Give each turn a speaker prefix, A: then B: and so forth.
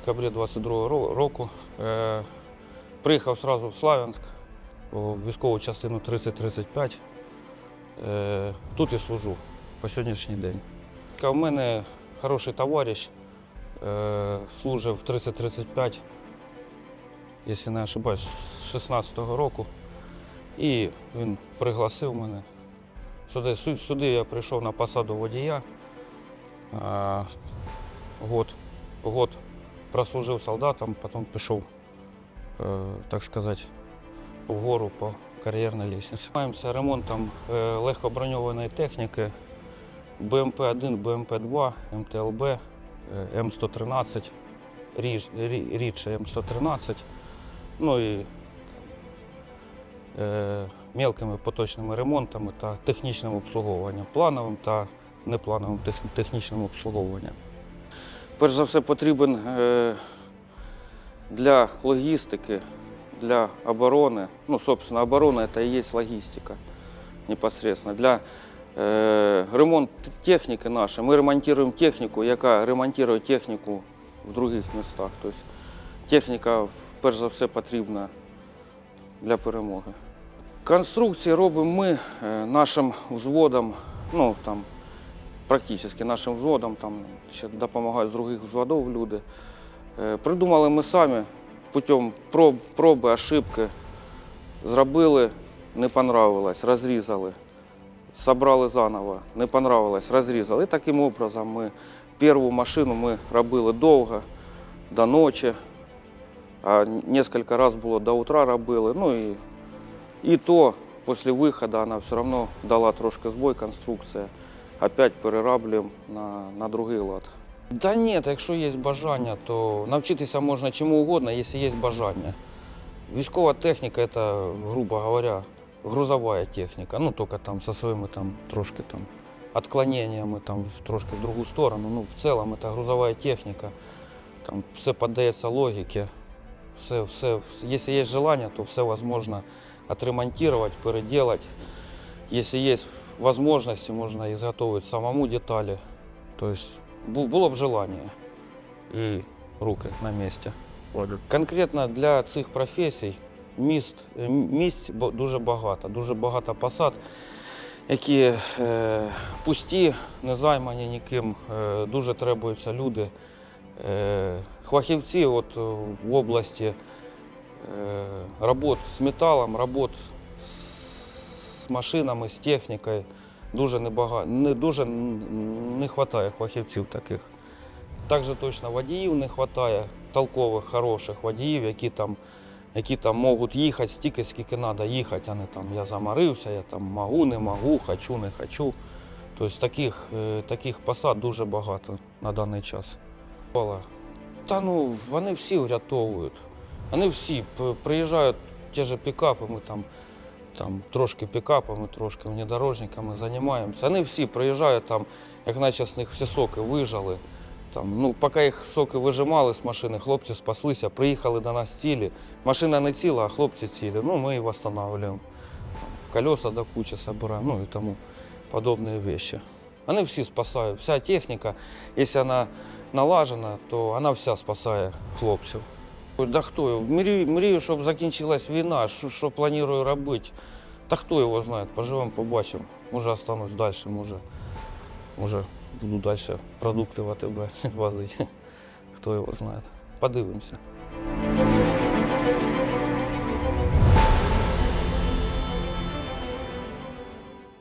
A: декабрі 22 ро- року. Е, приїхав одразу в Славянськ, у військову частину 3035. Е, тут і служу по сьогоднішній день. У мене хороший товариш, е, служив в 3035, якщо не ошибаюсь, з 16-го року. І він пригласив мене. Сюди, сюди я прийшов на посаду водія. А, год, год прослужив солдатом, потім пішов, е, так сказати, вгору по кар'єрній лестниці. Займаємося ремонтом е, легкоброньованої техніки БМП-1, БМП-2, МТЛБ, е, М113, ріж, рі- рідше М113, ну і е, мелкими поточними ремонтами та технічним обслуговуванням, плановим та неплановим тех- технічним обслуговуванням. Перш за все потрібен е, для логістики, для оборони, ну, собственно, оборона це і є логістика непосредственно. Для е, ремонту техніки нашої. Ми ремонтуємо техніку, яка ремонтує техніку в інших містах. Тобто техніка, перш за все, потрібна для перемоги. Конструкції робимо ми е, нашим взводом, ну там практично нашим взводом, там ще допомагають з других взводів люди. Е, Придумали ми самі путем проб, проби, ошибки. Зробили, не понравилось, розрізали. Собрали заново, не понравилось, розрізали. І таким образом ми першу машину ми робили довго, до ночі. А несколько раз було до утра робили. Ну і, і то після виходу вона все одно дала трошки збой конструкція. Опять перераблюємо на, на другий лад. Да ні, якщо є бажання, то навчитися можна чому угодно, якщо є бажання. Військова техніка це, грубо говоря, грузова техніка. Ну, тільки там со своїми там трошки там отклоненнями там трошки в другу сторону. Ну, в цілому це грузова техніка. Там все піддається логіці. Все, все, якщо є бажання, то все можна отремонтувати, переделать. Если есть возможности, можно изготовить самому детали. То есть было бы желание и руки на месте.
B: Ладно.
A: Конкретно для цих професій міст, е, місць дуже багато, дуже багато посад, які е, пусті, не займані ніким, е, дуже требуються люди. Е, фахівці от, в області е, робот з металом, робот з машинами, з технікою. Дуже небагато, не дуже не вистачає фахівців таких. Також точно водіїв не вистачає, толкових, хороших водіїв, які там, які там можуть їхати стільки, скільки треба їхати, а не там я заморився, я там можу, не можу, хочу, не хочу. Тобто таких, е, таких посад дуже багато на даний час. Та ну, вони всі врятовують. Вони всі приїжджають ті ж пікапи, ми там, там трошки пікапами, трошки внедорожниками займаємося. Вони всі приїжджають там, як наче з них всі соки вижали. Там, ну, поки їх соки вижимали з машини, хлопці спаслися, приїхали до нас цілі. Машина не ціла, а хлопці цілі. Ну, ми її встановлюємо. Колеса до кучі собираємо, ну і тому подобні речі. Вони всі спасають. Вся техніка, якщо вона налажена, то вона вся спасає хлопців. Да? Мрію, мрію, щоб закінчилась війна, що, що планую робити. Та хто його знає, поживемо, побачимо. Може останусь далі, може, може буду далі продукти в АТБ возити. Хто його знає. Подивимося.